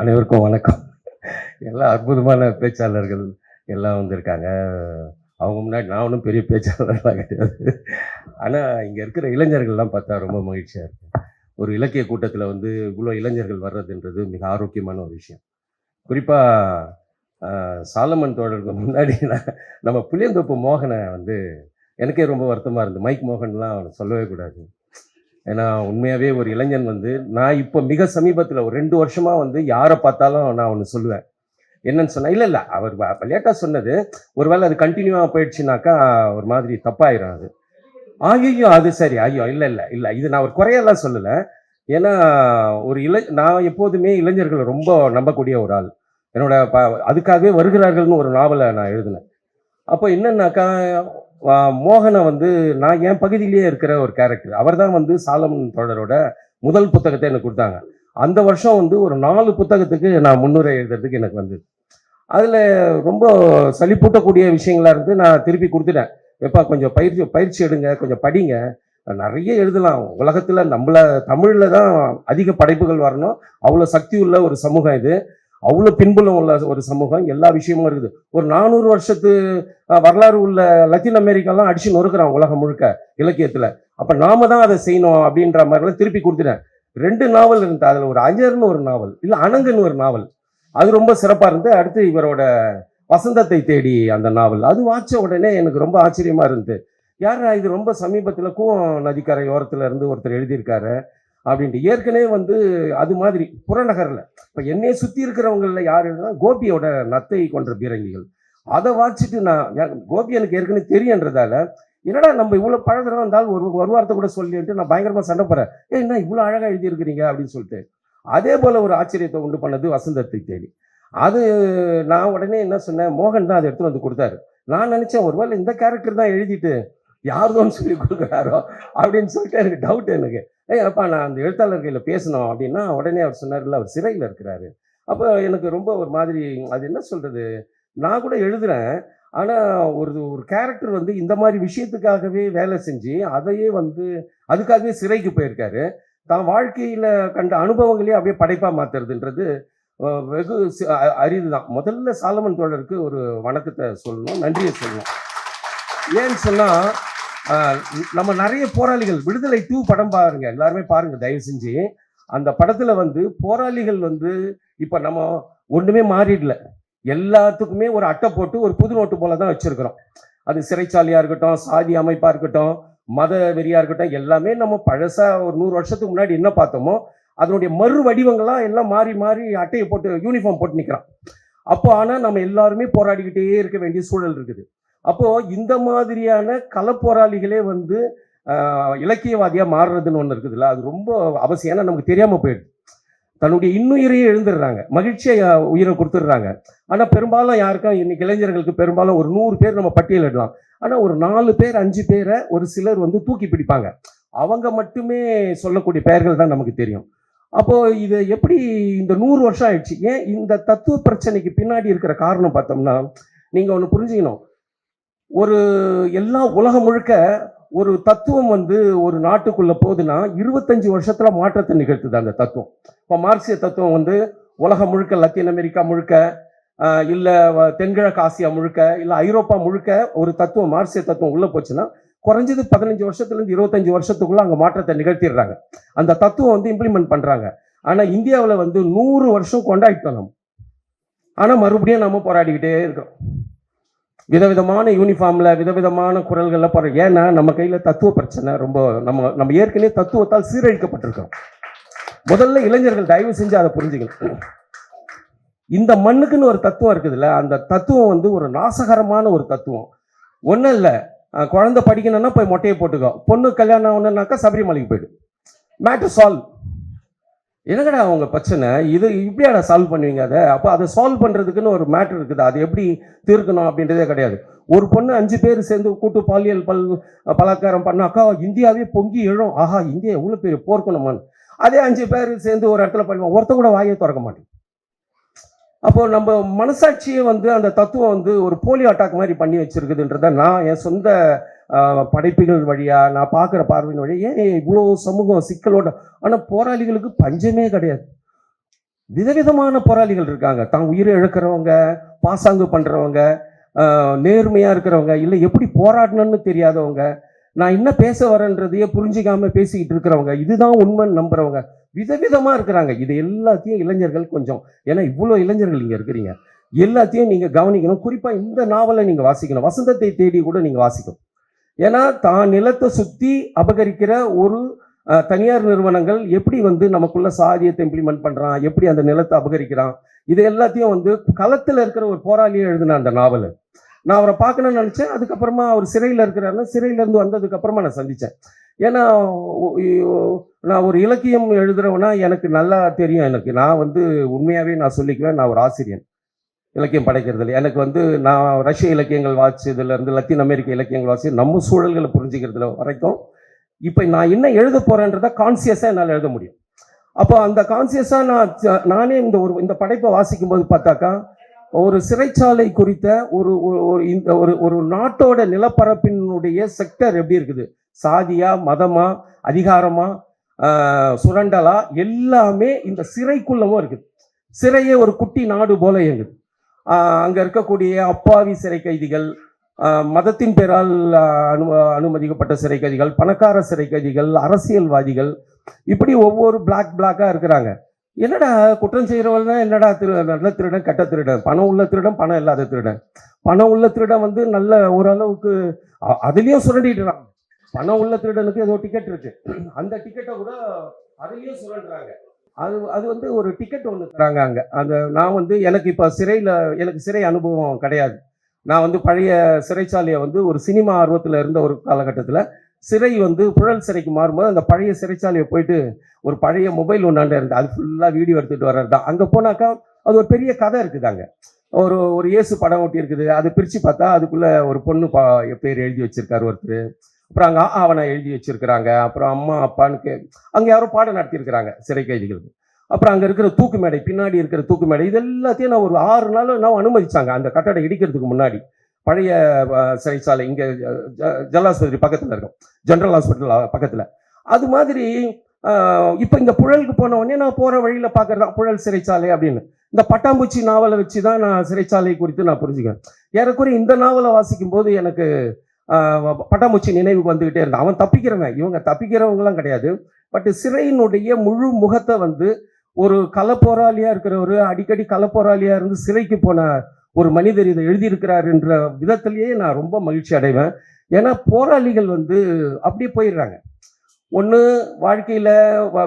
அனைவருக்கும் வணக்கம். எல்லாம் அற்புதமான பேச்சாளர்கள் எல்லாம் வந்திருக்காங்க. அவங்க முன்னாடி நான் ஒன்றும் பெரிய பேச்சாளர்லாம் கிடையாது. ஆனால் இங்கே இருக்கிற இளைஞர்கள்லாம் பார்த்தா ரொம்ப மகிழ்ச்சியாக இருக்கு. ஒரு இலக்கிய கூட்டத்தில் வந்து இவ்வளோ இளைஞர்கள் வர்றதுன்றது மிக ஆரோக்கியமான ஒரு விஷயம். குறிப்பாக சாலமன் தோழருக்கு முன்னாடி நான் நம்ம புளியந்தோப்பு மோகனை வந்து எனக்கே ரொம்ப வருத்தமாக இருந்தது. மைக் மோகன்லாம் அவனை சொல்லவே கூடாது. ஏன்னா உண்மையாகவே ஒரு இளைஞன் வந்து நான் இப்போ மிக சமீபத்தில் ஒரு ரெண்டு வருஷமாக வந்து யாரை பார்த்தாலும் நான் ஒன்று சொல்லுவேன். என்னன்னு சொன்னால் இல்லை இல்லை அவர் லேட்டாக சொன்னது ஒருவேளை அது கண்டினியூவாக போயிடுச்சுனாக்கா ஒரு மாதிரி தப்பாயிரும் அது. ஐயோ அது சரி ஐயோ இல்லை இல்லை இல்லை இது நான் ஒரு குறையெல்லாம் சொல்லலை. ஏன்னா ஒரு இளை நான் எப்போதுமே இளைஞர்களை ரொம்ப நம்பக்கூடிய ஒரு ஆள். என்னோட ப அதுக்காகவே வருகிறார்கள்னு ஒரு நாவலை நான் எழுதினேன். அப்போ என்னன்னாக்கா மோகனை வந்து நான் என் பகுதியிலேயே இருக்கிற ஒரு கேரக்டர் அவர் தான் வந்து சாலமன் தொடரோட முதல் புத்தகத்தை எனக்கு கொடுத்தாங்க. அந்த வருஷம் வந்து ஒரு நாலு புத்தகத்துக்கு நான் முன்னுரை எழுதுறதுக்கு எனக்கு வந்தது. அதில் ரொம்ப சளிப்பூட்டக்கூடிய விஷயங்களா இருந்து நான் திருப்பி கொடுத்துட்டேன். எப்பா கொஞ்சம் பயிற்சி பயிற்சி எடுங்க கொஞ்சம் படிங்க. நிறைய எழுதலாம். உலகத்தில் நம்மள தமிழில் தான் அதிக படைப்புகள் வரணும். அவ்வளோ சக்தி உள்ள ஒரு சமூகம் இது. அவ்வளோ பின்புலம் உள்ள ஒரு சமூகம் எல்லா விஷயமும் இருக்குது. ஒரு நானூறு வருஷத்து வரலாறு உள்ள லத்தீன் அமெரிக்காலாம் அடிச்சு நொறுக்கிறான் உலகம் முழுக்க இலக்கியத்தில். அப்போ நாம தான் அதை செய்யணும் அப்படின்ற மாதிரிலாம் திருப்பி கொடுத்துட்டேன். ரெண்டு நாவல் இருந்தது. அதில் ஒரு அஞ்சர்னு ஒரு நாவல் இல்லை அனங்கன்னு ஒரு நாவல். அது ரொம்ப சிறப்பாக இருந்து அடுத்து இவரோட வசந்தத்தை தேடி அந்த நாவல். அது வாச்ச உடனே எனக்கு ரொம்ப ஆச்சரியமாக இருந்தது. யாரா இது ரொம்ப சமீபத்தில் கூவம் நதிக்கரை இருந்து ஒருத்தர் எழுதியிருக்காரு. அப்படின்ட்டு. ஏற்கனவே வந்து அது மாதிரி புறநகரில் இப்போ என்னையை சுற்றி இருக்கிறவங்களில் யார் கோபியோட நத்தை கொன்ற பீரங்கிகள். அதை வாச்சிட்டு நான் கோபி எனக்கு ஏற்கனவே தெரியுன்றதால என்னடா நம்ம இவ்வளோ பழகிறோம் இருந்தாலும் ஒரு ஒரு வாரத்தை கூட சொல்லிட்டு நான் பயங்கரமாக சண்டை போகிறேன் ஏ என்ன இவ்வளோ அழகாக எழுதியிருக்கிறீங்க அப்படின்னு சொல்லிட்டு அதே போல் ஒரு ஆச்சரியத்தை உண்டு பண்ணது வசந்தத்தை தேடி. அது நான் உடனே என்ன சொன்னேன் மோகன் தான் அதை எடுத்துகிட்டு வந்து கொடுத்தாரு. நான் நினச்சேன் ஒருவேளை இந்த கேரக்டர் தான் எழுதிட்டு யார்தோன்னு சொல்லி கொடுக்குறாரோ அப்படின்னு சொல்லிட்டு எனக்கு டவுட் எனக்கு. ஏய் அப்பா நான் அந்த எழுத்தாளர் கையில் பேசணும் அப்படின்னா உடனே அவர் சொன்னார்ல அவர் சிறையில் இருக்கிறாரு. அப்போ எனக்கு ரொம்ப ஒரு மாதிரி அது என்ன சொல்கிறது நான் கூட எழுதுகிறேன் ஆனால் ஒரு ஒரு கேரக்டர் வந்து இந்த மாதிரி விஷயத்துக்காகவே வேலை செஞ்சு அதையே வந்து அதுக்காகவே சிறைக்கு போயிருக்காரு. தான் வாழ்க்கையில் கண்ட அனுபவங்களே அப்படியே படைப்பாக மாற்றுறதுன்றது வெகு அரிது தான் அரிதுதான். முதல்ல சாலமன் தோழருக்கு ஒரு வணக்கத்தை சொல்லணும் நன்றியை சொல்லணும். ஏன்னு சொன்னால் நம்ம நிறைய போராளிகள் விடுதலை டூ படம் பாருங்க எல்லாருமே பாருங்க தயவு செஞ்சு. அந்த படத்துல வந்து போராளிகள் வந்து இப்ப நம்ம ஒண்ணுமே மாறிடல. எல்லாத்துக்குமே ஒரு அட்டை போட்டு ஒரு புது நோட்டு போல தான் வச்சிருக்கிறோம். அது சிறைச்சாலையா இருக்கட்டும் சாதி அமைப்பா இருக்கட்டும் மத வெறியா இருக்கட்டும் எல்லாமே நம்ம பழசா ஒரு நூறு வருஷத்துக்கு முன்னாடி என்ன பார்த்தோமோ அதனுடைய மறு வடிவங்கள்லாம் எல்லாம் மாறி மாறி அட்டையை போட்டு யூனிஃபார்ம் போட்டு நிற்கிறான் அப்போ ஆனால் நம்ம எல்லாருமே போராடிக்கிட்டே இருக்க வேண்டிய சூழல் இருக்குது. அப்போ இந்த மாதிரியான களப்போராளிகளே வந்து இலக்கியவாதியாக இலக்கியவாதியா மாறுறதுன்னு ஒன்று இருக்குதுல்ல. அது ரொம்ப அவசியம். ஏன்னா நமக்கு தெரியாம போயிடுது. தன்னுடைய இன்னுயிரையே எழுந்துடுறாங்க. மகிழ்ச்சியை உயிரை கொடுத்துடுறாங்க. ஆனால் பெரும்பாலும் யாருக்கும் இன்னைக்கு இளைஞர்களுக்கு பெரும்பாலும் ஒரு நூறு பேர் நம்ம பட்டியலிடலாம் ஆனால் ஒரு நாலு பேர் அஞ்சு பேரை ஒரு சிலர் வந்து தூக்கி பிடிப்பாங்க. அவங்க மட்டுமே சொல்லக்கூடிய பெயர்கள் தான் நமக்கு தெரியும். அப்போ இது எப்படி இந்த நூறு வருஷம் ஆயிடுச்சு? ஏன் இந்த தத்துவ பிரச்சனைக்கு பின்னாடி இருக்கிற காரணம் பார்த்தோம்னா நீங்கள் ஒன்று புரிஞ்சுக்கணும். ஒரு எல்லா உலகம் முழுக்க ஒரு தத்துவம் வந்து ஒரு நாட்டுக்குள்ள போகுதுன்னா இருபத்தஞ்சு வருஷத்துல மாற்றத்தை நிகழ்த்துது அந்த தத்துவம். இப்போ மார்க்சிய தத்துவம் வந்து உலகம் முழுக்க லத்தீன் அமெரிக்கா முழுக்க இல்லை தென்கிழக்கு ஆசியா முழுக்க இல்லை ஐரோப்பா முழுக்க ஒரு தத்துவம் மார்க்சிய தத்துவம் உள்ள போச்சுன்னா குறைஞ்சது பதினஞ்சு வருஷத்துலேருந்து இருபத்தஞ்சி இருபத்தஞ்சு வருஷத்துக்குள்ள அங்கே மாற்றத்தை நிகழ்த்திடுறாங்க. அந்த தத்துவம் வந்து இம்ப்ளிமெண்ட் பண்ணுறாங்க ஆனால் இந்தியாவில் வந்து நூறு வருஷம் கொண்டாடிட்டோம் நம்ம. ஆனால் மறுபடியும் நம்ம போராடிக்கிட்டே இருக்கிறோம். விதவிதமான யூனிஃபார்மில் விதவிதமான குரல்களில் போற ஏன்னா நம்ம கையில் தத்துவ பிரச்சனை ரொம்ப நம்ம நம்ம ஏற்கனவே தத்துவத்தால் சீரழிக்கப்பட்டிருக்கோம் முதல்ல இளைஞர்கள் தயவு செஞ்சு அதை புரிஞ்சுக்கணும். இந்த மண்ணுக்குன்னு ஒரு தத்துவம் இருக்குதுல்ல அந்த தத்துவம் வந்து ஒரு நாசகரமான ஒரு தத்துவம். ஒன்றும் இல்லை. குழந்தை படிக்கணும்னா போய் மொட்டையை போட்டுக்கோ. பொண்ணு கல்யாணம் ஆகணுன்னாக்கா சபரிமலைக்கு போயிடு. மேட்டு சால்வ் என்னங்கடா அவங்க பிரச்சனை? இது இப்படியாடா சால்வ் பண்ணுவீங்க அதை? அப்போ அதை சால்வ் பண்ணுறதுக்குன்னு ஒரு மேட்ரு இருக்குது. அது எப்படி தீர்க்கணும் அப்படின்றதே கிடையாது. ஒரு பொண்ணு அஞ்சு பேர் சேர்ந்து கூட்டு பாலியல் பல் பலாத்காரம் பண்ணாக்கா இந்தியாவே பொங்கி எழும். ஆஹா இந்தியா எவ்வளோ பெரிய போர்க்கணுமான்னு அதே அஞ்சு பேர் சேர்ந்து ஒரு இடத்துல பண்ணுவோம் ஒருத்த கூட வாயை திறக்க மாட்டேன். அப்போ நம்ம மனசாட்சியை வந்து அந்த தத்துவம் வந்து ஒரு போலியோ அட்டாக் மாதிரி பண்ணி வச்சிருக்குதுன்றத நான் என் சொந்த படைப்புகள் வழியாக நான் பார்க்குற பார்வையின் வழியாக ஏன் இவ்வளோ சமூகம் சிக்கலோட ஆனால் போராளிகளுக்கு பஞ்சமே கிடையாது. விதவிதமான போராளிகள் இருக்காங்க. தான் உயிரை இழக்கிறவங்க பாசாங்கு பண்ணுறவங்க நேர்மையாக இருக்கிறவங்க இல்லை எப்படி போராடணும்னு தெரியாதவங்க நான் என்ன பேச வரேன்றதையே புரிஞ்சிக்காமல் பேசிக்கிட்டு இருக்கிறவங்க இதுதான் உண்மைன்னு நம்புகிறவங்க விதவிதமாக இருக்கிறாங்க. இது எல்லாத்தையும் இளைஞர்கள் கொஞ்சம் ஏன்னா இவ்வளோ இளைஞர்கள் இங்கே இருக்கிறீங்க. எல்லாத்தையும் நீங்கள் கவனிக்கணும். குறிப்பாக இந்த நாவலை நீங்கள் வாசிக்கணும். வசந்தத்தை தேடி கூட நீங்கள் வாசிக்கணும். ஏன்னா தான் நிலத்தை சுற்றி அபகரிக்கிற ஒரு தனியார் நிறுவனங்கள் எப்படி வந்து நமக்குள்ள சாதியத்தை இம்ப்ளிமெண்ட் பண்ணுறான் எப்படி அந்த நிலத்தை அபகரிக்கிறான்? இது எல்லாத்தையும் வந்து களத்தில் இருக்கிற ஒரு போராளியை எழுதின அந்த நாவல். நான் அவரை பார்க்கணும்னு நினச்சேன். அதுக்கப்புறமா அவர் சிறையில் இருக்கிறாருன்னா சிறையிலேருந்து வந்ததுக்கப்புறமா நான் சந்தித்தேன் ஏன்னா நான் ஒரு இலக்கியம் எழுதுறவனா எனக்கு நல்லா தெரியும். எனக்கு நான் வந்து உண்மையாகவே நான் சொல்லிக்குவேன். நான் ஒரு ஆசிரியன். இலக்கியம் படைக்கிறதில்ல எனக்கு வந்து நான் ரஷ்ய இலக்கியங்கள் வாசிச்சதுலேருந்து லத்தீன் அமெரிக்க இலக்கியங்கள் வாசி நம்ம சூழல்களை புரிஞ்சுக்கிறதுல வரைக்கும் இப்போ நான் என்ன எழுத போகிறேன்றதை கான்சியஸாக என்னால் எழுத முடியும். அப்போ அந்த கான்சியஸாக நான் நானே இந்த ஒரு இந்த படைப்பை வாசிக்கும் போது பார்த்தாக்கா ஒரு சிறைச்சாலை குறித்த ஒரு ஒரு- இந்த ஒரு ஒரு நாட்டோட நிலப்பரப்பினுடைய செக்டர் எப்படி இருக்குது? சாதியா மதமா அதிகாரமா சுரண்டலா? எல்லாமே இந்த சிறைக்குள்ளவும் இருக்குது. சிறையே ஒரு குட்டி நாடு போல இயங்குது. அங்கே இருக்கக்கூடிய அப்பாவி சிறை கைதிகள் மதத்தின் பேரால் அனு அனுமதிக்கப்பட்ட சிறை கைதிகள் பணக்கார சிறை கைதிகள் அரசியல்வாதிகள் இப்படி ஒவ்வொரு பிளாக் பிளாக்காக இருக்கிறாங்க. என்னடா குற்றம் செய்கிறவங்க என்னடா திரு நல்ல திருடன் கெட்ட திருடன்? பணம் உள்ள திருடன் பணம் இல்லாத திருடன். பணம் உள்ள திருடன் வந்து நல்ல ஓரளவுக்கு அதுலேயும் அதுலயும் பணம் உள்ள திருடனுக்கு ஏதோ டிக்கெட் இருக்கு. அந்த டிக்கெட்டை கூட அதுலேயும் சுரண்டுறாங்க. அது அது வந்து ஒரு டிக்கெட் ஒன்று தராங்க அங்கே. அந்த நான் வந்து எனக்கு இப்போ சிறையில் எனக்கு சிறை அனுபவம் கிடையாது. நான் வந்து பழைய சிறைச்சாலையை வந்து ஒரு சினிமா ஆர்வத்தில் இருந்த ஒரு காலகட்டத்தில் சிறை வந்து புழல் சிறைக்கு மாறும்போது அந்த பழைய சிறைச்சாலையை போயிட்டு ஒரு பழைய மொபைல் ஒன்றாண்ட இருந்து அது ஃபுல்லாக வீடியோ எடுத்துகிட்டு வர்றது தான் அங்கே போனாக்கா அது ஒரு பெரிய கதை இருக்குது அங்கே. ஒரு ஒரு இயேசு படம் ஒட்டி இருக்குது. அதை பிரித்து பார்த்தா அதுக்குள்ளே ஒரு பொண்ணு பா பேர் எழுதி வச்சுருக்காரு ஒருத்தர். அப்புறம் அங்கே ஆவணம் எழுதி வச்சிருக்கிறாங்க. அப்புறம் அம்மா அப்பான்னு அங்கே யாரோ பாடம் நடத்தியிருக்கிறாங்க சிறை கைதிகளுக்கு. அப்புறம் அங்கே இருக்கிற தூக்கு மேடை பின்னாடி இருக்கிற தூக்கு மேடை இது எல்லாத்தையும் நான் ஒரு ஆறு நாள் நான் அனுமதிச்சாங்க. அந்த கட்டடம் இடிக்கிறதுக்கு முன்னாடி. பழைய சிறைச்சாலை இங்கே ஜல்லாஸ்பத்திரி பக்கத்தில் இருக்கும். ஜென்ரல் ஹாஸ்பிட்டல் பக்கத்தில். அது மாதிரி இப்போ இந்த புழலுக்கு போன உடனே நான் போகிற வழியில் பார்க்கறது புழல் சிறைச்சாலை அப்படின்னு. இந்த பட்டாம்பூச்சி நாவலை வச்சு தான் நான் சிறைச்சாலை குறித்து நான் புரிஞ்சுக்கிறேன். ஏறக்குறைய இந்த நாவலை வாசிக்கும் போது எனக்கு பட்டாமூச்சி நினைவுக்கு நினைவு வந்துக்கிட்டே இருந்தான் அவன் தப்பிக்கிறவன் இவங்க தப்பிக்கிறவங்களாம் கிடையாது. பட் சிறையினுடைய முழு முகத்தை வந்து ஒரு களப்போராளியாக இருக்கிறவர் அடிக்கடி களப்போராளியாக இருந்து சிறைக்கு போன ஒரு மனிதர் இதை எழுதியிருக்கிறாருன்ற விதத்திலேயே நான் ரொம்ப மகிழ்ச்சி அடைவேன். ஏன்னா போராளிகள் வந்து அப்படியே போயிடுறாங்க. ஒன்று வாழ்க்கையில்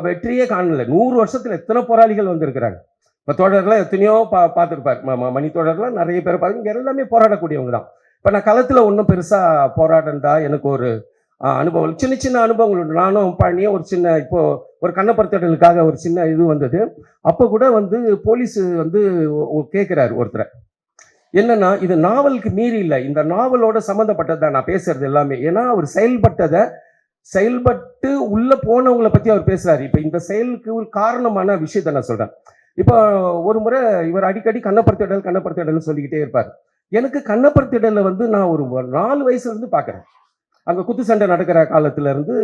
வெற்றியே காணல. நூறு வருஷத்தில் எத்தனை போராளிகள் வந்திருக்கிறாங்க. இப்போ தோழர்லாம் எத்தனையோ பா பார்த்துருப்பார். மணி தோழர்லாம் நிறைய பேர் பார்த்து இங்கே எல்லாமே போராடக்கூடியவங்க தான். இப்போ நான் களத்தில் ஒன்றும் பெருசாக போராடண்டா. எனக்கு ஒரு அனுபவம் சின்ன சின்ன அனுபவங்கள் உண்டு. நானும் பழனியே ஒரு சின்ன இப்போது ஒரு கண்ணப்பருத்தடலுக்காக ஒரு சின்ன இது வந்தது. அப்போ கூட வந்து போலீஸ் வந்து கேட்குறாரு ஒருத்தரை. என்னன்னா இது நாவலுக்கு மீறி இல்லை. இந்த நாவலோட சம்மந்தப்பட்டது தான் நான் பேசுறது எல்லாமே. ஏன்னா அவர் செயல்பட்டதை செயல்பட்டு உள்ளே போனவங்கள பற்றி அவர் பேசுகிறாரு இப்போ இந்த செயலுக்கு ஒரு காரணமான விஷயத்தை நான் சொல்கிறேன் இப்போ ஒரு முறை இவர் அடிக்கடி கண்ணப்பருத்திடல் கண்ணப்பருத்திடல் சொல்லிக்கிட்டே இருப்பார். எனக்கு கண்ணப்பர் திடலில் வந்து நான் ஒரு நாலு வயசுலேருந்து பார்க்குறேன் அங்கே குத்து சண்டை நடக்கிற காலத்துல இருந்து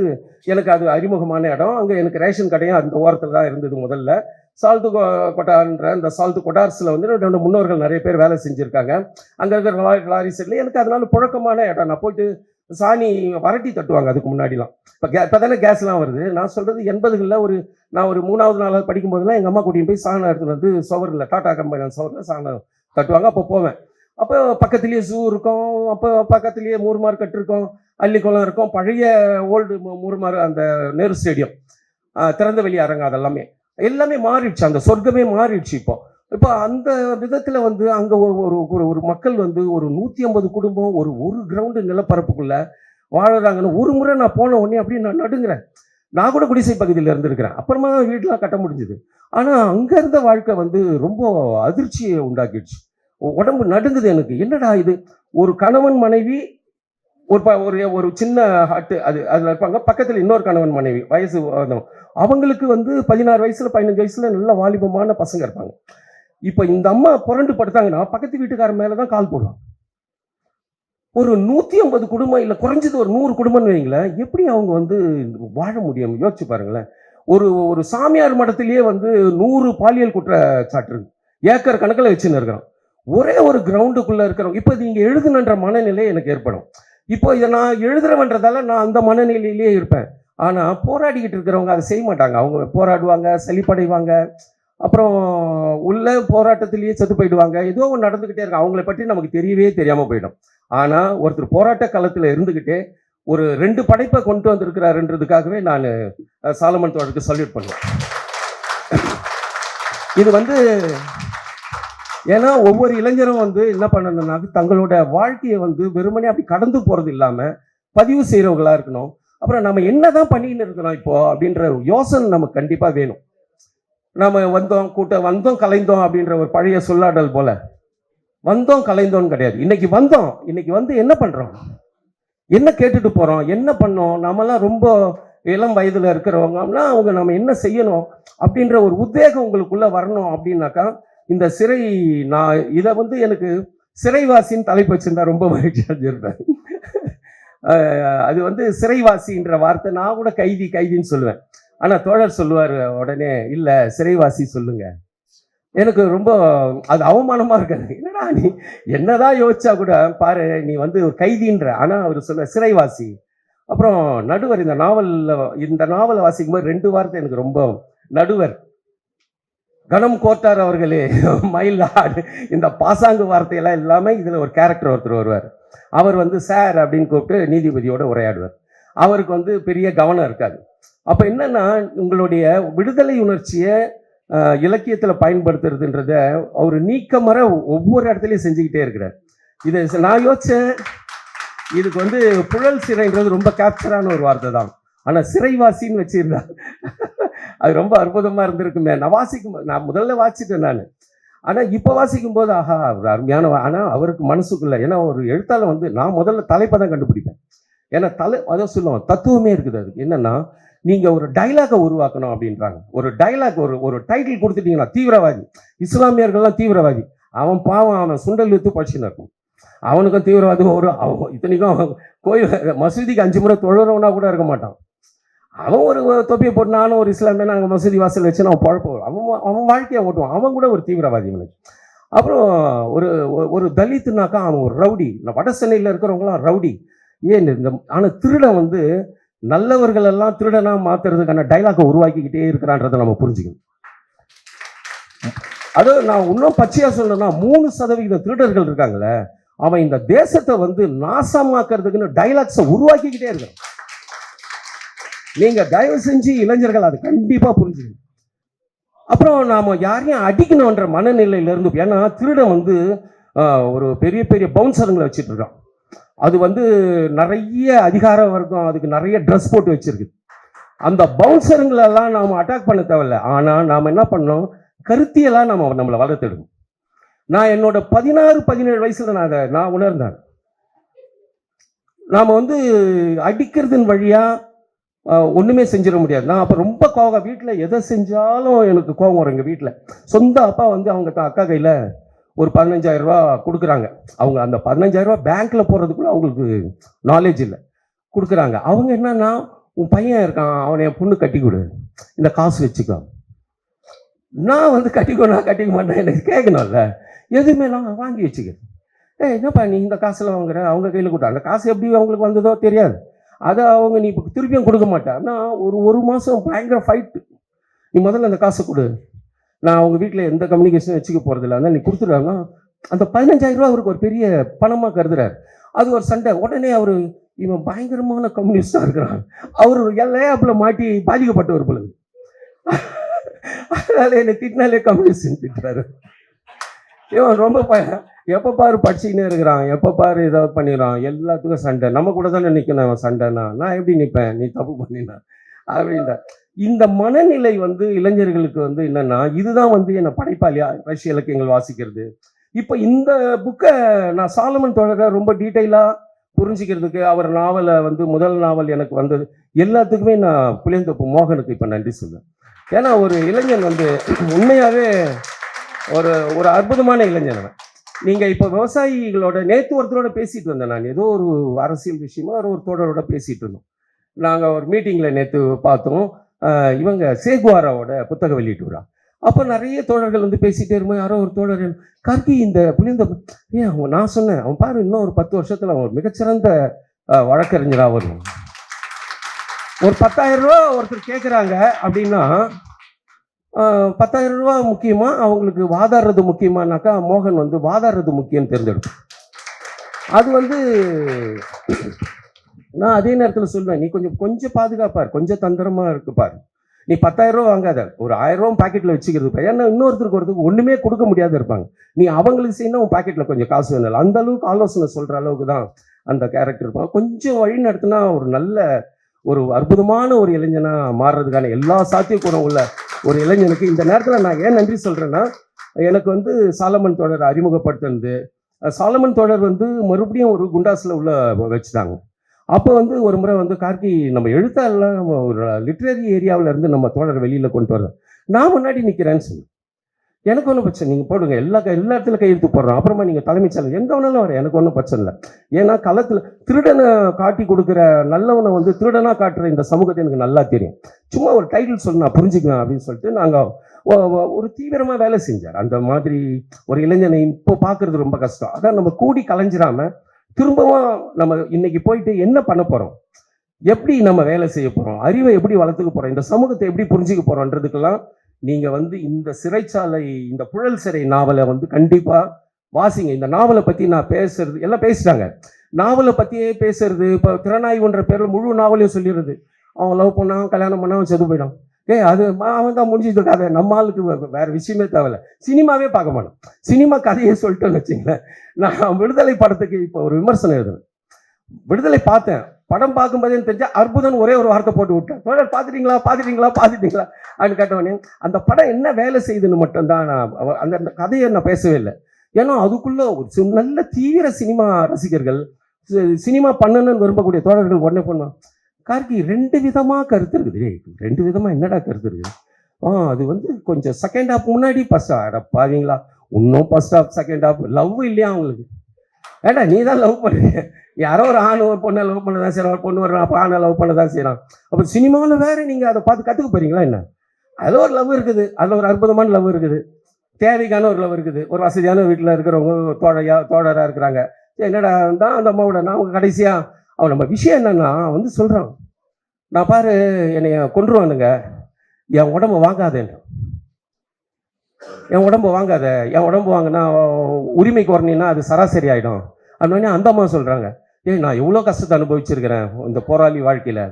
எனக்கு அது அறிமுகமான இடம். அங்கே எனக்கு ரேஷன் கடையும் அந்த ஓரத்தில் தான் இருந்தது முதல்ல. சால்து கொ- அந்த சால்து கொட்டார்ஸில் வந்து என்னோட முன்னோர்கள் நிறைய பேர் வேலை செஞ்சுருக்காங்க. அங்கே இருக்கிற லாரி லாரி செட்டில் எனக்கு அதனால புழக்கமான இடம். நான் போயிட்டு சாணி வரட்டி தட்டுவாங்க அதுக்கு முன்னாடிலாம். இப்போ கே இப்போ தானே கேஸ்லாம் வருது. நான் சொல்கிறது எண்பதுகளில் ஒரு நான் ஒரு மூணாவது நாளாவது படிக்கும்போதெல்லாம் எங்கள் அம்மா கூட்டிகிட்டு போய் சாணம் எடுத்துகிட்டு வந்து சுவரில் டாட்டா கம்பெனி சுவரில் சாணம் தட்டுவாங்க. அப்போ போவேன். அப்போ பக்கத்துலேயே ஜூ இருக்கும். அப்போ பக்கத்துலேயே மூர்மார் கட்டு இருக்கும். அள்ளிக்குளம் இருக்கும். பழைய ஓல்டு மூர்மார் அந்த நேரு ஸ்டேடியம் திறந்த வெளி அரங்கம் அதெல்லாமே. எல்லாமே மாறிடுச்சு. அந்த சொர்க்கமே மாறிடுச்சு இப்போ. இப்போ அந்த விதத்தில் வந்து அங்கே ஒரு ஒரு ஒரு மக்கள் வந்து ஒரு நூற்றி ஐம்பது குடும்பம் ஒரு ஒரு கிரவுண்டு நிலப்பரப்புக்குள்ளே வாழுறாங்கன்னு ஒரு முறை நான் போன உடனே அப்படியே நான் நடுங்கிறேன். நான் கூட குடிசை பகுதியில் இருந்திருக்கிறேன். அப்புறமா வீடெலாம் கட்ட முடிஞ்சுது. ஆனால் அங்கே இருந்த வாழ்க்கை வந்து ரொம்ப அதிர்ச்சியை உண்டாக்கிடுச்சு. உடம்பு நடுங்குது எனக்கு. என்னடா இது? ஒரு கணவன் மனைவி ஒரு ப ஒரு ஒரு சின்ன ஹாட்டு அது அதில் இருப்பாங்க. பக்கத்தில் இன்னொரு கணவன் மனைவி வயசு அவங்களுக்கு வந்து பதினாறு வயசுல பதினஞ்சு வயசுல நல்ல வாலிபமான பசங்க இருப்பாங்க. இப்போ இந்த அம்மா புரண்டு படுத்தாங்கன்னா பக்கத்து வீட்டுக்காரர் மேலே தான் கால் போடுவாங்க. ஒரு நூற்றி ஐம்பது குடும்பம் இல்லை குறைஞ்சது ஒரு நூறு குடும்பம்னு வைங்களேன் எப்படி அவங்க வந்து வாழ முடியும்? யோசிச்சு பாருங்களேன். ஒரு ஒரு சாமியார் மடத்திலேயே வந்து நூறு பாலியல் குற்றச்சாட்டு இருக்கு ஏக்கர் கணக்கில் வச்சுன்னு இருக்கிறோம் ஒரே ஒரு கிரவுண்டுக்குள்ள இருக்கிறோம் இப்போ நீங்க எழுதுனன்ற மனநிலை எனக்கு ஏற்படும். இப்போ இதை நான் எழுதுறவன்றதால நான் அந்த மனநிலையிலேயே இருப்பேன். ஆனால் போராடிக்கிட்டு இருக்கிறவங்க அதை செய்ய மாட்டாங்க. அவங்க போராடுவாங்க செழிப்படைவாங்க. அப்புறம் உள்ள போராட்டத்திலேயே செத்து போயிடுவாங்க. ஏதோ ஒன்று நடந்துக்கிட்டே இருக்கும். அவங்கள பற்றி நமக்கு தெரியவே தெரியாமல் போயிடும். ஆனால் ஒருத்தர் போராட்ட காலத்தில் இருந்துக்கிட்டே ஒரு ரெண்டு படைப்பை கொண்டு வந்திருக்கிறாருன்றதுக்காகவே நான் சாலமன் தோழருக்கு சல்யூட் பண்ணுவேன். இது வந்து ஏன்னா ஒவ்வொரு இளைஞரும் வந்து என்ன பண்ணணும்னா தங்களோட வாழ்க்கையை வந்து வெறுமனே அப்படி கடந்து போறது இல்லாம பதிவு செய்யறவங்களா இருக்கணும். அப்புறம் நம்ம என்னதான் பண்ணின்னு இருக்கிறோம் இப்போ அப்படின்ற யோசனை நமக்கு கண்டிப்பா வேணும். நாம் வந்தோம் கூட்டம் வந்தோம் கலைந்தோம் அப்படின்ற ஒரு பழைய சொல்லாடல் போல. வந்தோம் கலைந்தோம்னு கிடையாது. இன்னைக்கு வந்தோம். இன்னைக்கு வந்து என்ன பண்றோம்? என்ன கேட்டுட்டு போறோம்? என்ன பண்ணோம்? நாமெல்லாம் ரொம்ப இளம் வயதுல இருக்கிறவங்கன்னா அவங்க நம்ம என்ன செய்யணும் அப்படின்ற ஒரு உத்வேகம் உங்களுக்குள்ள வரணும் அப்படின்னாக்கா இந்த சிறை நான் இதை வந்து எனக்கு சிறைவாசின்னு தலைப்பு வச்சிருந்தா ரொம்ப மகிழ்ச்சி அடைஞ்சிருப்பேன். அது வந்து சிறைவாசின்ற வார்த்தை நான் கூட கைதி கைதின்னு சொல்லுவேன். ஆனால் தோழர் சொல்லுவார் உடனே இல்லை சிறைவாசி சொல்லுங்க. எனக்கு ரொம்ப அது அவமானமாக இருக்காது. என்னடா நீ என்னதான் யோசிச்சா கூட பாரு நீ வந்து ஒரு கைதின்ற ஆனால் அவர் சொல்ல சிறைவாசி. அப்புறம் நடுவர் இந்த நாவலில் இந்த நாவலை வாசிக்கும் போது ரெண்டு வார்த்தை எனக்கு ரொம்ப நடுவர். கணம் கோட்டார் அவர்களே மயில் இந்த பாசாங்கு வார்த்தையெல்லாம் எல்லாமே இதில் ஒரு கேரக்டர் ஒருத்தர் வருவார். அவர் வந்து சார் அப்படின்னு கூப்பிட்டு நீதிபதியோட உரையாடுவார். அவருக்கு வந்து பெரிய கவனம் இருக்காது. அப்போ என்னென்னா உங்களுடைய விடுதலை உணர்ச்சியை இலக்கியத்தில் பயன்படுத்துறதுன்றத அவர் நீக்கமர ஒவ்வொரு இடத்துலையும் செஞ்சுக்கிட்டே இருக்கிறார். இது நான் யோசித்தேன் இதுக்கு வந்து புழல் சிறைன்றது ரொம்ப கேப்சரான ஒரு வார்த்தை தான். ஆனால் சிறைவாசின்னு வச்சிருந்தா அது ரொம்ப அற்புதமாக இருந்திருக்குமே. நான் வாசிக்கும் போது- நான் முதல்ல வாசிட்டேன் நான். ஆனால் இப்போ வாசிக்கும் போது ஆஹா ஒரு அருமையான ஆனால் அவருக்கு மனசுக்குள்ள ஏன்னா ஒரு எழுத்தாளர் வந்து நான் முதல்ல தலைப்பை தான் கண்டுபிடிப்பேன். ஏன்னா தலை அதை சொல்லுவோம் தத்துவமே இருக்குது அதுக்கு. என்னென்னா நீங்கள் ஒரு டைலாகை உருவாக்கணும் அப்படின்றாங்க. ஒரு டைலாக் ஒரு ஒரு டைட்டில் கொடுத்துட்டீங்கன்னா தீவிரவாதி. இஸ்லாமியர்கள்லாம் தீவிரவாதி. அவன் பாவம் அவன் சுண்டல் வித்து படிச்சுன்னு இருக்கும் அவனுக்கும் தீவிரவாதி ஒரு அவன் இத்தனைக்கும் அவன் கோயில் மசூதிக்கு அஞ்சு முறை தொழுறவனா கூட இருக்க மாட்டான். அவன் ஒரு தொப்பியை போட்டு நானும் ஒரு இஸ்லாமிய நாங்கள் மசூதி வாசல் வச்சு நான் பழப்ப அவன் அவன் வாழ்க்கையை ஓட்டுவான். அவன் கூட ஒரு தீவிரவாதி அவனுக்கு அப்புறம் ஒரு ஒரு- தலித்துனாக்கா அவன் ஒரு ரவுடி. நான் வட சென்னையில் இருக்கிறவங்களாம் ரவுடி. ஏன் இந்த ஆனால் திருடன் வந்து நல்லவர்கள் எல்லாம் திருடனாக மாற்றுறதுக்கான டைலாக்கை உருவாக்கிக்கிட்டே இருக்கிறான்றதை நம்ம புரிஞ்சுக்கணும். அது நான் இன்னும் பச்சையாக சொல்லணும்னா மூணு சதவிகித திருடர்கள் இருக்காங்களே அவன் இந்த தேசத்தை வந்து நாசமாக்குறதுக்குன்னு டைலாக்ஸை உருவாக்கிக்கிட்டே இருக்கான் நீங்க தயவு செஞ்சு இளைஞர்கள் அதை கண்டிப்பா புரிஞ்சுக்கணும். அப்புறம் நாம் யாரையும் அடிக்கணுன்ற மனநிலையிலேருந்து ஏன்னா திருடன் வந்து ஒரு பெரிய பெரிய பவுன்சருங்களை வச்சுட்டு இருக்கான். அது வந்து நிறைய அதிகார வர்க்கம் அதுக்கு நிறைய ட்ரெஸ் போட்டு வச்சுருக்கு. அந்த பவுன்சருங்களெல்லாம் நாம் அட்டாக் பண்ண தேவையில்ல. ஆனால் நாம் என்ன பண்ணோம்? கருத்தியெல்லாம் நம்ம நம்மளை வளர்த்தெடுக்கணும் நான் என்னோட பதினாறு பதினேழு வயசில் நான் அதை நான் உணர்ந்தேன். நாம் வந்து அடிக்கிறதன் வழியாக ஒன்றுமே செஞ்சிட முடியாது. நான் அப்போ ரொம்ப கோவம் வீட்டில் எதை செஞ்சாலும் எனக்கு கோவம் வரும் எங்கள் வீட்டில் சொந்த அப்பா வந்து அவங்க அக்கா கையில் ஒரு பதினஞ்சாயிரரூபா கொடுக்குறாங்க. அவங்க அந்த பதினஞ்சாயிரரூபா பேங்க்கில் போகிறதுக்குள்ள அவங்களுக்கு நாலேஜ் இல்லை. கொடுக்குறாங்க. அவங்க என்னன்னா உன் பையன் இருக்கான் அவனை என் பொண்ணு கட்டி கொடு. இந்த காசு வச்சுக்கோ. நான் வந்து கட்டிக்கோ நான் கட்டிக்க மாட்டேன். எனக்கு கேட்கணும்ல. எதுவுமே நான் வாங்கி வச்சுக்கிறேன் ஏ என்னப்பா நீ இந்த காசில் வாங்குற? அவங்க கையில் கொடுத்தா அந்த காசு எப்படி அவங்களுக்கு வந்ததோ தெரியாது. அதை அவங்க நீ இப்போ திருப்பியும் கொடுக்க மாட்டா. ஒரு ஒரு மாதம் பயங்கர ஃபைட்டு நீ முதல்ல அந்த காசை கொடு. நான் அவங்க வீட்டில் எந்த கம்யூனிகேஷனும் வச்சுக்க போகிறதில்ல அதனால் நீ கொடுத்துருவாங்க அந்த பதினஞ்சாயிரரூவா அவருக்கு ஒரு பெரிய பணமாக கருதுறாரு. அது ஒரு சண்டை. உடனே அவர் இவன் பயங்கரமான கம்யூனிஸ்டாக இருக்கிறான். அவர் எல்லையாப்பில் மாட்டி பாதிக்கப்பட்டவர் பொழுது அதனால என்னை திட்டினாலே கம்யூனிஸ்ட் திட்டுறாரு. இவன் ரொம்ப ப எப்போ பாரு படிச்சுக்கினே இருக்கிறான். எப்போ பாரு ஏதாவது பண்ணிடுறான். எல்லாத்துக்கும் சண்டை. நம்ம கூட தானே நிற்கணும் அவன் சண்டைனா நான் எப்படி நிற்பேன் நீ தப்பு பண்ணினா. அப்படின்ற. இந்த மனநிலை வந்து இளைஞர்களுக்கு வந்து என்னன்னா இதுதான் வந்து என்னை படைப்பாளியா? ரஷ்ய இலக்கியங்கள் வாசிக்கிறது. இப்போ இந்த புக்கை நான் சாலமன் தொடர ரொம்ப டீட்டெயிலாக புரிஞ்சுக்கிறதுக்கு அவர் நாவலை வந்து முதல் நாவல் எனக்கு வந்தது. எல்லாத்துக்குமே நான் புளியந்தோப்பு மோகனுக்கு இப்போ நன்றி சொல்லுவேன் ஏன்னா ஒரு இளைஞன் வந்து உண்மையாகவே ஒரு ஒரு அற்புதமான இளைஞன் அவன். நீங்கள் இப்போ விவசாயிகளோட நேற்று ஒருத்தரோட பேசிட்டு வந்தேன் நான். ஏதோ ஒரு அரசியல் விஷயமா ஒரு ஒரு தோழரோட பேசிட்டு இருந்தோம். நாங்கள் ஒரு மீட்டிங்கில் நேற்று பார்த்தோம். இவங்க சேகுவாராவோட புத்தக வெளியிட்டு விழா அப்போ நிறைய தோழர்கள் வந்து பேசிகிட்டே இருமோ யாரோ ஒரு தோழர் கார்கி இந்த புளிந்த ஏன் அவன் நான் சொன்னேன் அவன் பாரு இன்னும் ஒரு பத்து வருஷத்தில் அவன் மிகச்சிறந்த வழக்கறிஞராக வரும் ஒரு பத்தாயிரம் ரூபா ஒருத்தர் கேட்குறாங்க அப்படின்னா பத்தாயிரம் ரூபா முக்கியமா? அவங்களுக்கு வாதாடுறது முக்கியமானாக்கா மோகன் வந்து வாதாடுறது முக்கியம் தேர்ந்தெடுக்கும். அது வந்து நான் அதே நேரத்தில் சொல்லுவேன் நீ கொஞ்சம் கொஞ்சம் பாதுகாப்பார் கொஞ்சம் தந்திரமாக இருக்கு பாரு. நீ பத்தாயிரம் ரூபா வாங்காத ஒரு ஆயிரம் ரூபா பாக்கெட்டில் வச்சுக்கிறது ஏன்னா இன்னொருத்தருக்கு ஒருத்தருக்கு ஒன்றுமே கொடுக்க முடியாத இருப்பாங்க. நீ அவங்களுக்கு செய்யணும் உன் பாக்கெட்டில் கொஞ்சம் காசு வேணும். அந்த அளவுக்கு ஆலோசனை சொல்கிற அளவுக்கு தான் அந்த கேரக்டர் இருப்பாங்க. கொஞ்சம் வழி நடத்தினா ஒரு நல்ல ஒரு அற்புதமான ஒரு இளைஞனாக மாறுறதுக்கான எல்லா சாத்தியக்கூறும் உள்ள ஒரு இளைஞனுக்கு இந்த நேரத்தில் நான் ஏன் நன்றி சொல்கிறேன்னா எனக்கு வந்து சாலமன் தொடர் அறிமுகப்படுத்தினது. சாலமன் தொடர் வந்து மறுபடியும் ஒரு குண்டாஸில் உள்ள வச்சுட்டாங்க. அப்போ வந்து ஒரு முறை வந்து கார்கி நம்ம எழுத்தாளர்லாம் நம்ம ஒரு லிட்ரரி ஏரியாவில் இருந்து நம்ம தொடர் வெளியில் கொண்டு வரோம் நான் முன்னாடி நிற்கிறேன்னு சொல்லி எனக்கு ஒன்றும் பிரச்சனை நீங்கள் போடுங்க. எல்லா க- எல்லா இடத்துல கையெழுத்து போடுறோம். அப்புறமா நீங்கள் தலைமைச் செயலர். எங்கே வேணாலும் வர. எனக்கு ஒன்றும் பிரச்சனை இல்லை. ஏன்னா களத்தில் திருடனை காட்டி கொடுக்குற நல்லவனை வந்து திருடனாக காட்டுற இந்த சமூகத்தை எனக்கு நல்லா தெரியும். சும்மா ஒரு டைட்டில் சொல்லி நான் புரிஞ்சுக்கலாம் அப்படின்னு சொல்லிட்டு நாங்கள் ஒரு தீவிரமாக வேலை செஞ்சார். அந்த மாதிரி ஒரு இளைஞனை இப்போ பார்க்கறது ரொம்ப கஷ்டம். அதான் நம்ம கூடி கலைஞ்சிராம திரும்பவும் நம்ம இன்னைக்கு போயிட்டு என்ன பண்ண போகிறோம் எப்படி நம்ம வேலை செய்ய போகிறோம் அறிவை எப்படி வளர்த்துக்க போகிறோம் இந்த சமூகத்தை எப்படி புரிஞ்சுக்க போகிறோன்றதுக்கெல்லாம் நீங்கள் வந்து இந்த சிறைச்சாலை இந்த புழல் சிறை நாவலை வந்து கண்டிப்பாக வாசிங்க. இந்த நாவலை பற்றி நான் பேசுறது எல்லாம் பேசிட்டாங்க. நாவலை பற்றியே பேசுறது இப்போ திறனாய்வுன்ற பேரில் முழு நாவலையும் சொல்லிடுறது. அவன் லவ் பண்ணான் கல்யாணம் பண்ணான் செது போயிடும் ஏ ஏய் அது அவன் தான் முடிஞ்சது கதை நம்ம ஆளுக்கு வேறு விஷயமே தேவையில்ல. சினிமாவே பார்க்க மாட்டோம் சினிமா கதையை சொல்லிட்டோன்னு வச்சிங்களேன் நான் விடுதலை படத்துக்கு இப்போ ஒரு விமர்சனம் எழுதுனேன் விடுதலை பார்த்தேன். படம் பார்க்கும்போதே எனக்கு தெரிஞ்ச அற்புதம் ஒரே ஒரு வார்த்தை போட்டு விட்டேன். தோழர் பார்த்துட்டீங்களா? பார்த்துட்டீங்களா? பார்த்துட்டீங்களா? அப்படின்னு கேட்டவொடனே அந்த படம் என்ன வேலை செய்யுதுன்னு மட்டும்தான் நான் அந்த கதையை நான் பேசவே இல்லை. ஏன்னா அதுக்குள்ளே ஒரு சி- நல்ல தீவிர சினிமா ரசிகர்கள் சினிமா பண்ணணும்னு விரும்பக்கூடிய தோழர்கள் உடனே பண்ணுவான் கார்கி ரெண்டு விதமாக கருத்து இருக்குது. ரெண்டு விதமாக என்னடா கருத்து இருக்குது? ஆ அது வந்து கொஞ்சம் செகண்ட் ஹாஃப் முன்னாடி ஃபஸ்ட் அட பாவீங்களா? இன்னும் first half second half love இல்லையா அவங்களுக்கு ஏடா நீ தான் லவ் பண்ணு. யாரோ ஒரு ஆண் ஒரு பொண்ணை லவ் பண்ண தான் செய்கிறான் ஒரு பொண்ணு ஒரு அப்போ ஆணை லவ் பண்ண தான் செய்கிறான் அப்போ சினிமாவில் வேறு நீங்கள் அதை பார்த்து கற்றுக்க போகிறீங்களா என்ன? அதில் ஒரு லவ் இருக்குது அதில் ஒரு அற்புதமான லவ் இருக்குது. தேவைக்கான ஒரு லவ் இருக்குது. ஒரு வசதியான வீட்டில் இருக்கிறவங்க தோழையா தோழராக இருக்கிறாங்க. சரி, என்னடா தான் அந்த அம்மாவோட நான் அவங்க கடைசியாக அவன் நம்ம விஷயம் என்னன்னா அவன் வந்து சொல்கிறான் நான் பாரு என்னைய கொண்டுருவானுங்க என் உடம்பு வாங்காதேன்னு என் உடம்பு வாங்காத என் உடம்பு வாங்கினா உரிமைக்கு வரணின்னா அது சராசரி ஆகிடும் அப்படின்னே அந்த அம்மா சொல்கிறாங்க ஏய் நான் எவ்வளோ கஷ்டத்தை அனுபவிச்சிருக்கிறேன் இந்த போராளி வாழ்க்கையில்.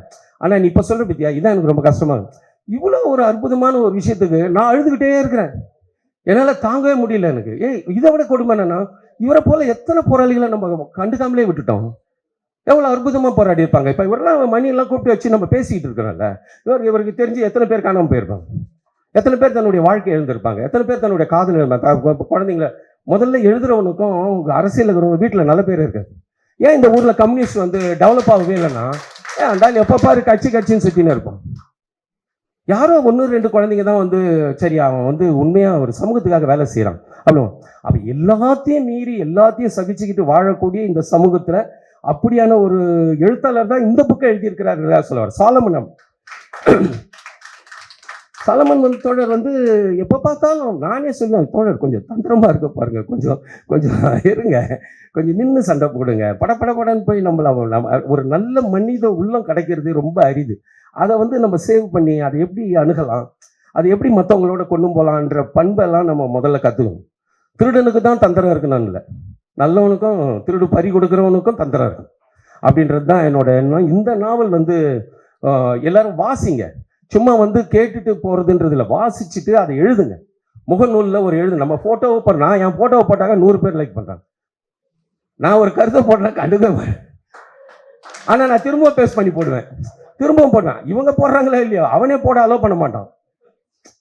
ஆனால் நீ இப்போ சொல்கிற பத்தியா? இதான் எனக்கு ரொம்ப கஷ்டமாக இவ்வளோ ஒரு அற்புதமான ஒரு விஷயத்துக்கு நான் அழுதுகிட்டே இருக்கிறேன். என்னால் தாங்கவே முடியல எனக்கு. ஏய் இதை விட கொடுமை என்னன்னா இவரை போல எத்தனை போராளிகளை நம்ம கண்டுக்காமலே விட்டுட்டோம். எவ்வளோ அற்புதமாக போராடி இருப்பாங்க. இப்போ இவரெல்லாம் மணியெல்லாம் கூப்பிட்டு வச்சு நம்ம பேசிக்கிட்டு இருக்கிறோம்ல. இவர் இவருக்கு தெரிஞ்சு எத்தனை பேர் காணாமல் போயிருப்பாங்க. எத்தனை பேர் தன்னுடைய வாழ்க்கை எழுந்திருப்பாங்க எத்தனை பேர் தன்னுடைய காதல் எழுந்தாங்க குழந்தைங்கள முதல்ல எழுதுறவனுக்கும் உங்கள் அரசியல் இருக்கிறவங்க வீட்டில் நல்ல பேர் இருக்காது. ஏன் இந்த ஊரில் கம்யூனிஸ்ட் வந்து டெவலப் ஆகவே இல்லைன்னா ஏன் அந்தாலும் எப்போ பாரு கட்சி கட்சின்னு சுற்றினு இருப்போம் யாரோ ஒன்று ரெண்டு குழந்தைங்க தான் வந்து சரி அவன் வந்து உண்மையாக ஒரு சமூகத்துக்காக வேலை செய்கிறான் அப்படி அப்போ எல்லாத்தையும் மீறி எல்லாத்தையும் சகிச்சுக்கிட்டு வாழக்கூடிய இந்த சமூகத்தில் அப்படியான ஒரு எழுத்தாளர் தான் இந்த புக்கை எழுதியிருக்கிறார் சொல்லுவார். சாலமனம் சாலமன் வந்து தோழர் வந்து எப்போ பார்த்தாலும் நானே சொல்லுவேன் தோழர் கொஞ்சம் தந்திரமாக இருக்க பாருங்க கொஞ்சம் கொஞ்சம் இருங்க கொஞ்சம் நின்று சண்டை போடுங்க. பட படன்னு போய் நம்மள ஒரு நல்ல மனித உள்ளம் கிடைக்கிறது ரொம்ப அரிது. அதை வந்து நம்ம சேவ் பண்ணி அதை எப்படி அணுகலாம்? அதை எப்படி மற்றவங்களோட கொண்டு போகலான்ற பண்பெல்லாம் நம்ம முதல்ல கற்றுக்கணும் திருடனுக்கு தான் தந்திரம் இருக்குன்னு இல்லை. நல்லவனுக்கும் திருடு பறி கொடுக்குறவனுக்கும் தந்திரம் இருக்கும் அப்படின்றது தான் என்னோட எண்ணம். இந்த நாவல் வந்து எல்லாரும் வாசிங்க. சும்மா வந்து கேட்டுட்டு போகிறதுன்றது இல்லை. வாசிச்சுட்டு அதை எழுதுங்க. முகநூலில் ஒரு எழுது. நம்ம ஃபோட்டோவை போடுற நான் என் ஃபோட்டோவை போட்டாங்க நூறு பேர் லைக் பண்ணுறாங்க நான் ஒரு கருத்தை போடுறேன் கண்டுக்க ஆனால் நான் திரும்ப பேஸ் பண்ணி போடுவேன். திரும்பவும் போடுவேன். இவங்க போடுறாங்களோ இல்லையோ? அவனே போட அலோவ் பண்ண மாட்டான்.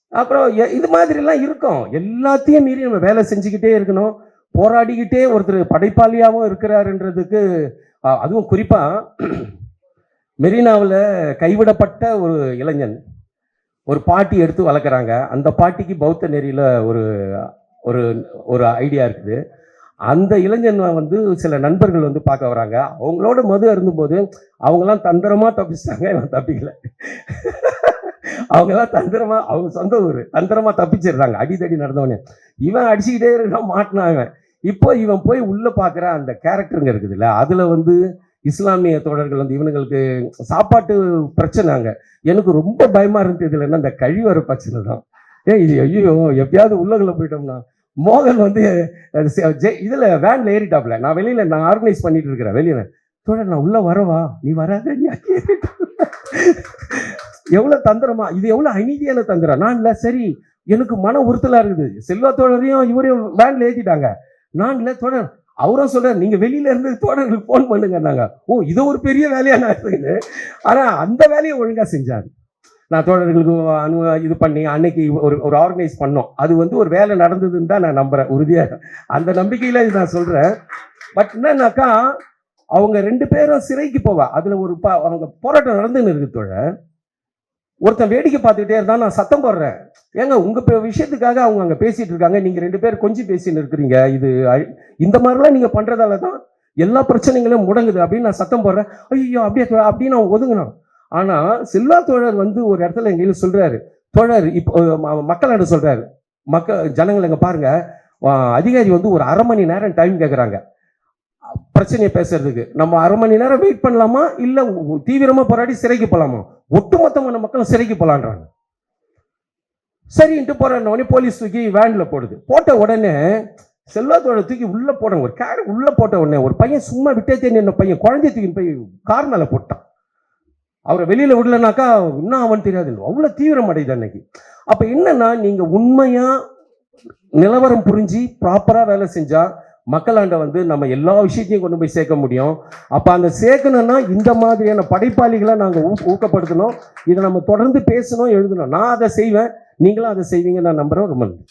அப்புறம் எ- இது மாதிரிலாம் இருக்கும். எல்லாத்தையும் மீறி நம்ம வேலை செஞ்சுக்கிட்டே இருக்கணும். போராடிக்கிட்டே ஒருத்தர் படைப்பாளியாகவும் இருக்கிறாருன்றதுக்கு அதுவும் குறிப்பாக மெரினாவில் கைவிடப்பட்ட ஒரு இளைஞன் ஒரு பாட்டி எடுத்து வளர்க்குறாங்க. அந்த பாட்டிக்கு பௌத்த நெறியில் ஒரு ஒரு ஒரு ஐடியா இருக்குது. அந்த இளைஞன் வந்து சில நண்பர்கள் வந்து பார்க்க வராங்க. அவங்களோட மது அருந்தும்போது அவங்கெல்லாம் தந்திரமாக தப்பிச்சிட்டாங்க. இவன் தப்பிக்கல. அவங்கெல்லாம் தந்திரமாக தந்திரமா அவங்க சொந்த ஊர் தந்திரமா தப்பிச்சிடுறாங்க. அடித்தடி நடந்தவனே. இவன் அடிச்சுக்கிட்டே இருக்கான் மாட்டினான் இவன். இப்போ இவன் போய் உள்ள பார்க்குற அந்த கேரக்டருங்க இருக்குதுல்ல அதுல வந்து இஸ்லாமிய தோழர்கள் வந்து இவனுங்களுக்கு சாப்பாட்டு பிரச்சனைங்க எனக்கு ரொம்ப பயமா இருந்தது என்ன இந்த கழிவற பிரச்சனை தான். ஏன் இது ஐயோ எப்பயாவது உள்ளகுள்ள போயிட்டோம்னா மோகன் வந்து அஹ், ஜெ- இதுல வேன்ல ஏறிட்டாப்ல. நான் வெளியில நான் ஆர்கனைஸ் பண்ணிட்டு இருக்கிறேன் வெளியில. தோழர் நான் உள்ள வரவா நீ வராத நீ அங்கே ஏறிட்டு எவ்வளவு தந்திரமா இது எவ்வளவு அநீதியான தந்திரம் நான் இல்ல சரி. எனக்கு மன உறுத்தலா இருக்குது. செல்வா தோழரையும் இவரையும் வேன்ல ஏத்திட்டாங்க. நான் இல்ல தோழர். அவரும் சொல்கிறார் நீங்கள் வெளியில இருந்து தோழர்களுக்கு ஃபோன் பண்ணுங்கன்னாங்க ஓ இது ஒரு பெரிய வேலையாக நான் இருக்குன்னு. ஆனால் அந்த வேலையை ஒழுங்காக செஞ்சார். நான் தோழர்களுக்கு அனு இது பண்ணி அன்னைக்கு ஒரு ஒரு ஆர்கனைஸ் பண்ணோம். அது வந்து ஒரு வேலை நடந்ததுன்னு தான் நான் நம்புறேன். உறுதியாக அந்த நம்பிக்கையில் இது நான் சொல்கிறேன் பட் என்னன்னாக்கா அவங்க ரெண்டு பேரும் சிறைக்கு போவா. அதில் ஒரு ப- அவங்க போராட்டம் நடந்துன்னு இருக்கு தோழர். ஒருத்தன் வேடிக்கை பார்த்துக்கிட்டே இருந்தா நான் சத்தம் போடுறேன். ஏங்க உங்க விஷயத்துக்காக அவங்க அங்கே பேசிட்டு இருக்காங்க. நீங்க ரெண்டு பேர் கொஞ்சம் பேசின்னு இருக்கிறீங்க. இது இந்த மாதிரிலாம் நீங்க பண்றதால தான் எல்லா பிரச்சனைகளும் முடங்குது அப்படின்னு நான் சத்தம் போடுறேன். ஐயோ அப்படியே அப்படின்னு நான் ஒதுங்கினான். ஆனா செல்வா தோழர் வந்து ஒரு இடத்துல எங்கேயும் சொல்றாரு. தோழர் இப்போ ம- மக்களிடம் சொல்றாரு. மக்கள் ஜனங்கள் எங்க பாருங்க. அதிகாரி வந்து ஒரு அரை மணி நேரம் டைம் கேட்குறாங்க பிரச்சனையை பேசுறதுக்கு. நம்ம அரை மணி நேரம் வெயிட் பண்ணலாமா? இல்லை தீவிரமாக போராடி சிறைக்கு போகலாமா ஒட்டுமொத்தமான மக்களும் சிறைக்கு போலான்றாங்க. சரின்ட்டு போறான உடனே போலீஸ் தூக்கி வேன்ல போடுது. போட்ட உடனே செல்வத்தோட தூக்கி உள்ள போட ஒரு கேர் உள்ள போட்ட உடனே ஒரு பையன் சும்மா விட்டே நின்ன பையன் குழந்தைய தூக்கி போய் கார் மேல போட்டான். அவரை வெளியில விடலனாக்கா இன்னும் அவன் தெரியாது. அவ்வளோ தீவிரம் அடையுது அன்னைக்கு. அப்ப என்னன்னா நீங்க உண்மையா நிலவரம் புரிஞ்சு ப்ராப்பரா வேலை செஞ்சா மக்களாண்ட வந்து நம்ம எல்லா விஷயத்தையும் கொண்டு போய் சேர்க்க முடியும். அப்போ அந்த சேர்க்கணும்னா இந்த மாதிரியான படைப்பாளிகளை நாங்கள் ஊ- ஊக்கப்படுத்தணும். இதை நம்ம தொடர்ந்து பேசணும் எழுதணும். நான் அதை செய்வேன். நீங்களும் அதை செய்வீங்க நான் நம்புகிறேன் ரொம்ப நன்றி.